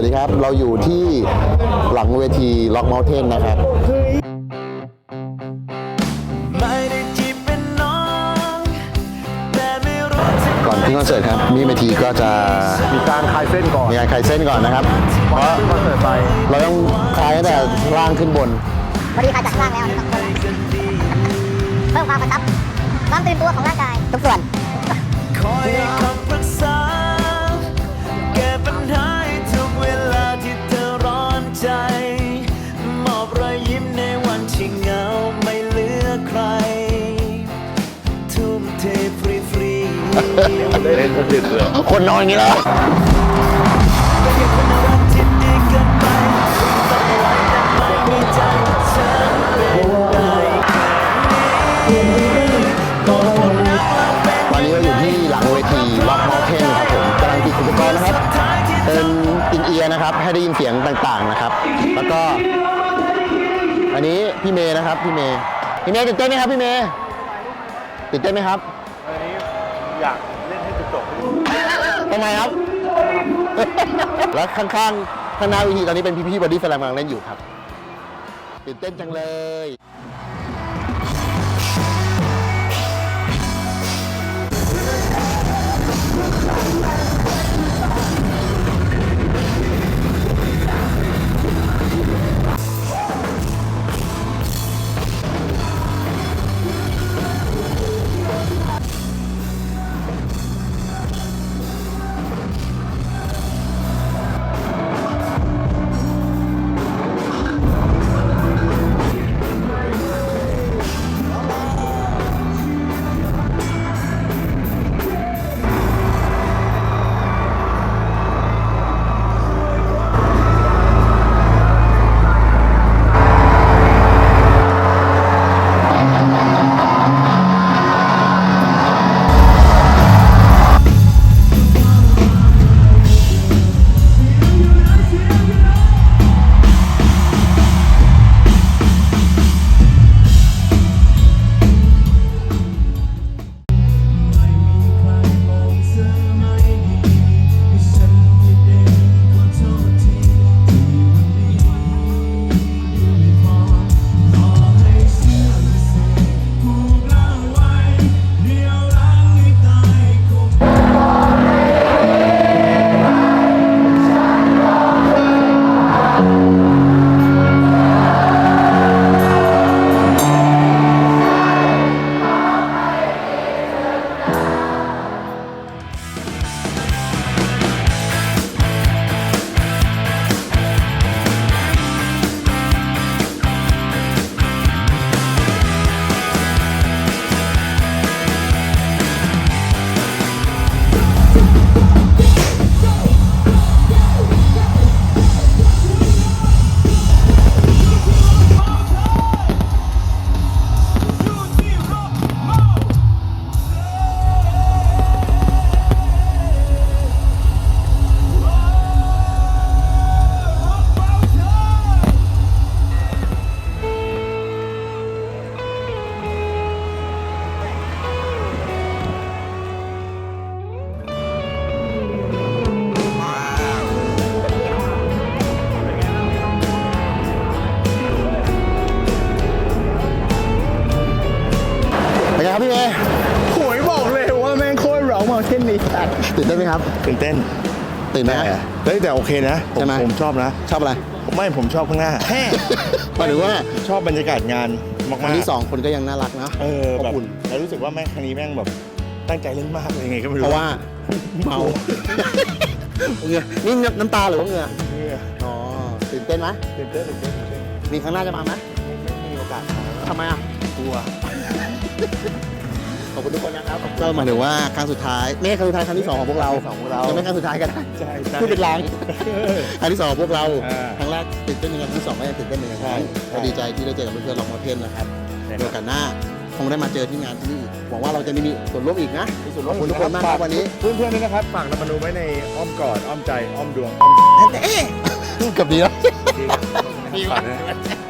วัสดีครับ เราอยู่ที่หลังเวที Rock Mountain นะครับไม่ได้จีบเป็นน้องแต่ไม่รู้จะก่อนขึ้นคอนเสิร์ตครับนี่เวทีก็จะมีการคลายเส้นก่อนมีการคลายเส้นก่อนนะครับ เพราะขึ้นคอนเสิร์ตไปเราต้องคลายตั้งแต่ล่างขึ้นบนพอดีคลายจากข้างล่างแล้วอันนี้ต้องคนเพิ่มความกระชับความตื่นตัวของร่างกายทุกส่วน เล่นสนิทเลยคนนอนอย่างนี้แล้วเป็นแค่คนรักที่ดีเกินไปต้องไว้แต่ไม่มีใจฉันนี้เป็นตอนนี้เราอยู่ที่หลังเวที Rock Mountain ครับผมกำลังติดอุปกรณ์นะครับ เป็นอินเอียร์นะครับ ให้ได้ยินเสียงต่างๆนะครับ แล้วก็ อันนี้พี่เมย์นะครับพี่เมย์พี่เมย์ตื่นเต้นไหมครับพี่เมย์ตื่นเต้นไหมครับ อยากเล่นให้จบทำไมครับ แล้วข้างๆข้างหน้าวิธีตอนนี้เป็นพี่ๆบอดี้สแลมกำลังเล่นอยู่ครับตื่นเต้นจังเลย พี่เมย์หวยบอกเลยว่าแม่งโคตรเหลามาเช่นนี้สัตว์ตื่นเต้นไหมครับ ตื่นเต้นตื่นไหมแต่เฮ้ยแต่โอเคนะผมใช่ไหม ผมชอบนะ ชอบอะไรไม่ผมชอบข้างหน้าแฮ่หมายถึงว่าชอบบรรยากาศงานมากคนๆที่สองคนก็ยังน่ารักนะเอออบแบบอุ่นแล้วรู้สึกว่าแม่งครั้งนี้แม่งแบบตั้งใจเล่นมากเลยยังไงก็ไม่รู้เพราะว่าเมาเหงื่อนี่น้ำตาหรือว่าเหงื่อเอออ๋อตื่นเต้นไหมตื่นเต้นตื่นเต้นตื่นเต้นมีครั้งหน้าจะมาไหมไม่มีโอกาสมาแล้วทำไมอะกลัว ขอบคุณทุกคนนะครับก็หมายถึงว่าครั้งสุดท้ายไม่ใช่ครั้งสุดท้ายครั้งที่สองของพวกเราครั้งที่สองของเรายังไม่ครั้งสุดท้ายก็ได้ใช่ใช่ พูดเป็นลางครั้งที่สองของพวกเราอ่าครั้งแรกตื่นเต้นยังไงครั้งที่สองก็ยังตื่นเต้นเหมือนกันใช่ ก็ดีใจที่ได้เจอกับเพื่อนๆลองมาเทนนะครับใช่ครับเดี๋ยวกันหน้าคงได้มาเจอที่งานที่นี่หวังว่าเราจะมีส่วนร่วมอีกนะ ที่สุดขอบคุณทุกคนมากครับวันนี้ เพื่อนๆด้วยนะครับฝากนำมาดูไว้ในอ้อมกอดอ้อมใจอ้อมดวงอ้อมเกือบดีแล้วดีครับฝากด้วย